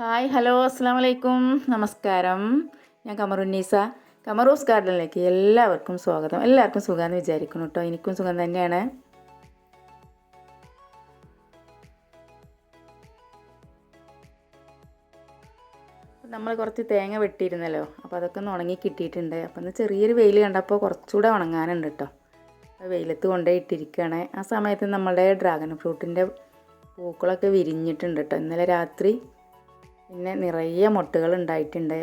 Hi hello അസ്സാം വലൈക്കും നമസ്കാരം. ഞാൻ കമറുന്നീസ കമറൂസ് ഗാർഡനിലേക്ക് എല്ലാവർക്കും സ്വാഗതം. എല്ലാവർക്കും സുഖമെന്ന് വിചാരിക്കുന്നു കേട്ടോ എനിക്കും സുഖം തന്നെയാണ്. നമ്മൾ കുറച്ച് തേങ്ങ വെട്ടിയിരുന്നല്ലോ. അപ്പോൾ അതൊക്കെ ഒന്ന് ഉണങ്ങി കിട്ടിയിട്ടുണ്ട്. അപ്പോൾ ഒന്ന് ചെറിയൊരു വെയിൽ കണ്ടപ്പോൾ കുറച്ചുകൂടെ ഉണങ്ങാനുണ്ട് കേട്ടോ വെയിലത്ത് കൊണ്ടുപോയി ഇട്ടിരിക്കുകയാണ് ആ സമയത്ത് നമ്മളുടെ ഡ്രാഗൺ ഫ്രൂട്ടിന്റെ പൂക്കളൊക്കെ വിരിഞ്ഞിട്ടുണ്ട് കേട്ടോ ഇന്നലെ രാത്രി പിന്നെ നിറയെ മുട്ടകൾ ഉണ്ടായിട്ടുണ്ട്.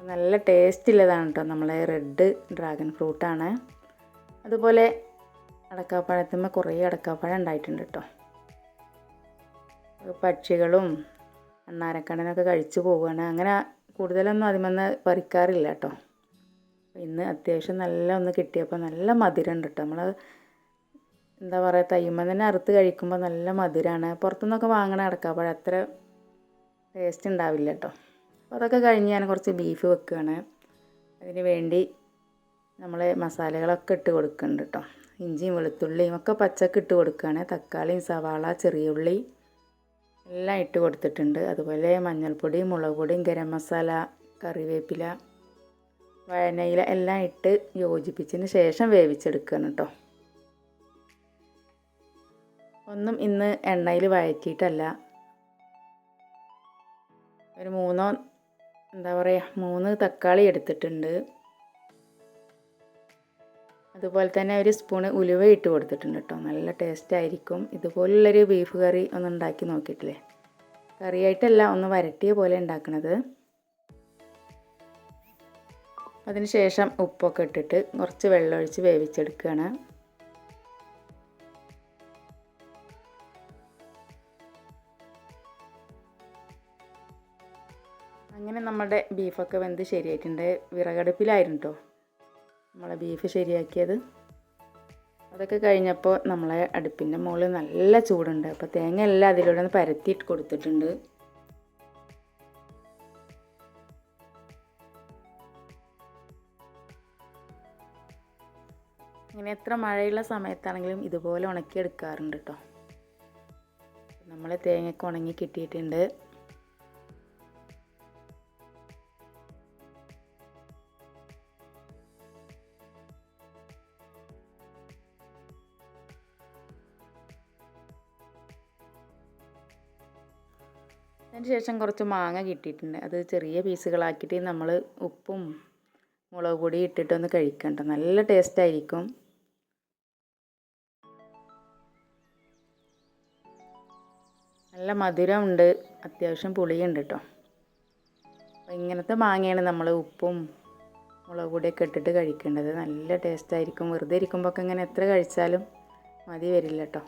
നല്ല ടേസ്റ്റ് ഉള്ളതാണ് കേട്ടോ നമ്മളെ റെഡ് ഡ്രാഗൺ ഫ്രൂട്ടാണ് അതുപോലെ അടക്കാപ്പഴത്തുമ്മ കുറേ അടക്കാപ്പഴം ഉണ്ടായിട്ടുണ്ട് കേട്ടോ പക്ഷികളും അണ്ണാരക്കണ്ണനൊക്കെ കഴിച്ചു പോവുകയാണ് അങ്ങനെ കൂടുതലൊന്നും അതിമെന്ന് പറിക്കാറില്ല കേട്ടോ ഇന്ന് അത്യാവശ്യം നല്ല ഒന്ന് കിട്ടിയപ്പോൾ നല്ല മധുരം ഉണ്ട് കേട്ടോ നമ്മൾ എന്താ പറയുക തയ്യുമ്പോൾ തന്നെ അറുത്ത് കഴിക്കുമ്പോൾ നല്ല മധുരമാണ് പുറത്തുനിന്നൊക്കെ വാങ്ങണ അടക്കാപ്പഴം അത്ര ടേസ്റ്റ് ഉണ്ടാവില്ല കേട്ടോ അപ്പോൾ അതൊക്കെ കഴിഞ്ഞ് ഞാൻ കുറച്ച് ബീഫ് വെക്കുകയാണ് അതിന് വേണ്ടി നമ്മൾ മസാലകളൊക്കെ ഇട്ട് കൊടുക്കുന്നുണ്ട് കേട്ടോ ഇഞ്ചിയും വെളുത്തുള്ളിയും ഒക്കെ പച്ചക്ക് ഇട്ട് കൊടുക്കുകയാണ് തക്കാളിയും സവാള ചെറിയ ഉള്ളി എല്ലാം ഇട്ട് കൊടുത്തിട്ടുണ്ട്. അതുപോലെ മഞ്ഞൾപ്പൊടി മുളക് പൊടിയും ഗരം മസാല കറിവേപ്പില വഴനയില എല്ലാം ഇട്ട് യോജിപ്പിച്ചതിന് ശേഷം വേവിച്ചെടുക്കുകയാണ് കേട്ടോ ഒന്നും ഇന്ന് എണ്ണയിൽ വഴറ്റിയിട്ടല്ല. ഒരു മൂന്നോ എന്താ പറയുക മൂന്ന് തക്കാളി എടുത്തിട്ടുണ്ട്. അതുപോലെ തന്നെ ഒരു സ്പൂണ് ഉലുവ ഇട്ട് കൊടുത്തിട്ടുണ്ട് കേട്ടോ. നല്ല ടേസ്റ്റ് ആയിരിക്കും. ഇതുപോലുള്ളൊരു ബീഫ് കറി ഒന്ന് ഉണ്ടാക്കി നോക്കിയിട്ടില്ലേ? കറിയായിട്ടല്ല ഒന്ന് വരട്ടിയ പോലെ ഉണ്ടാക്കണത്. അതിനുശേഷം ഉപ്പൊക്കെ ഇട്ടിട്ട് കുറച്ച് വെള്ളമൊഴിച്ച് വേവിച്ചെടുക്കുകയാണ്. അങ്ങനെ നമ്മുടെ ബീഫൊക്കെ വെന്ത് ശരിയായിട്ടുണ്ട്. വിറകടുപ്പിലായിരുന്നു കേട്ടോ നമ്മളെ ബീഫ് ശരിയാക്കിയത്. അതൊക്കെ കഴിഞ്ഞപ്പോൾ നമ്മളെ അടുപ്പിന്റെ മുകളിൽ നല്ല ചൂടുണ്ട്. അപ്പോൾ തേങ്ങ എല്ലാം അതിലൂടെ ഒന്ന് പരത്തിയിട്ട് കൊടുത്തിട്ടുണ്ട്. ഇങ്ങനെ എത്ര മഴയുള്ള സമയത്താണെങ്കിലും ഇതുപോലെ ഉണക്കിയെടുക്കാറുണ്ട് കേട്ടോ നമ്മളെ തേങ്ങയൊക്കെ ഉണങ്ങി കിട്ടിയിട്ടുണ്ട്. അതിന് ശേഷം കുറച്ച് മാങ്ങ കിട്ടിയിട്ടുണ്ട്. അത് ചെറിയ പീസുകളാക്കിയിട്ട് നമ്മൾ ഉപ്പും മുളക് പൊടി ഇട്ടിട്ടൊന്ന് കഴിക്കണ്ട. നല്ല ടേസ്റ്റ് ആയിരിക്കും. നല്ല മധുരമുണ്ട് അത്യാവശ്യം പുളിയുണ്ട് കേട്ടോ അപ്പോൾ ഇങ്ങനത്തെ മാങ്ങയാണ് നമ്മൾ ഉപ്പും മുളക് പൊടിയൊക്കെ ഇട്ടിട്ട് കഴിക്കേണ്ടത്. നല്ല ടേസ്റ്റ് ആയിരിക്കും. വെറുതെ ഇരിക്കുമ്പോൾ ഒക്കെ ഇങ്ങനെ എത്ര കഴിച്ചാലും മതി വരില്ല കേട്ടോ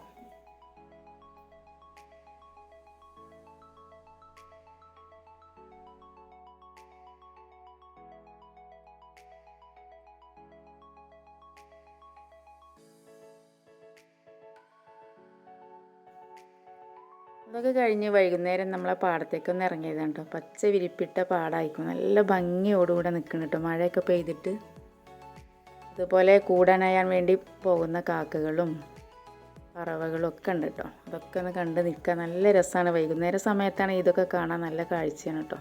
അതൊക്കെ കഴിഞ്ഞ് വൈകുന്നേരം നമ്മളെ പാടത്തേക്കൊന്ന് ഇറങ്ങിയതാണ് കേട്ടോ. പച്ച വിരിപ്പിട്ട പാടായിരിക്കും. നല്ല ഭംഗിയോടുകൂടെ നിൽക്കണം കേട്ടോ. മഴയൊക്കെ പെയ്തിട്ട് അതുപോലെ കൂടാനയാൻ വേണ്ടി പോകുന്ന കാക്കകളും പറവകളും ഒക്കെ ഉണ്ട് കേട്ടോ. അതൊക്കെ ഒന്ന് കണ്ട് നിൽക്കാൻ നല്ല രസമാണ്. വൈകുന്നേര സമയത്താണ് ഇതൊക്കെ കാണാൻ നല്ല കാഴ്ചയാണ് കേട്ടോ.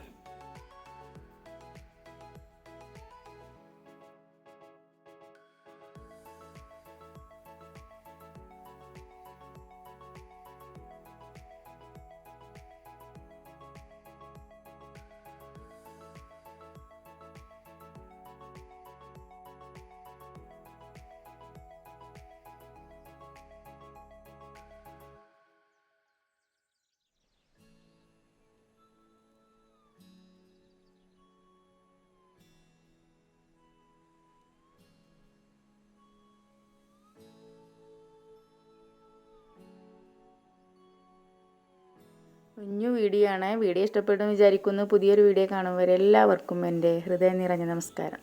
കുഞ്ഞു വീഡിയോ ആണ് വീഡിയോ ഇഷ്ടപ്പെട്ടെന്ന് വിചാരിക്കുന്നു. പുതിയൊരു വീഡിയോ കാണുമ്പോൾ എല്ലാവർക്കും എന്റെ ഹൃദയം നിറഞ്ഞ നമസ്കാരം.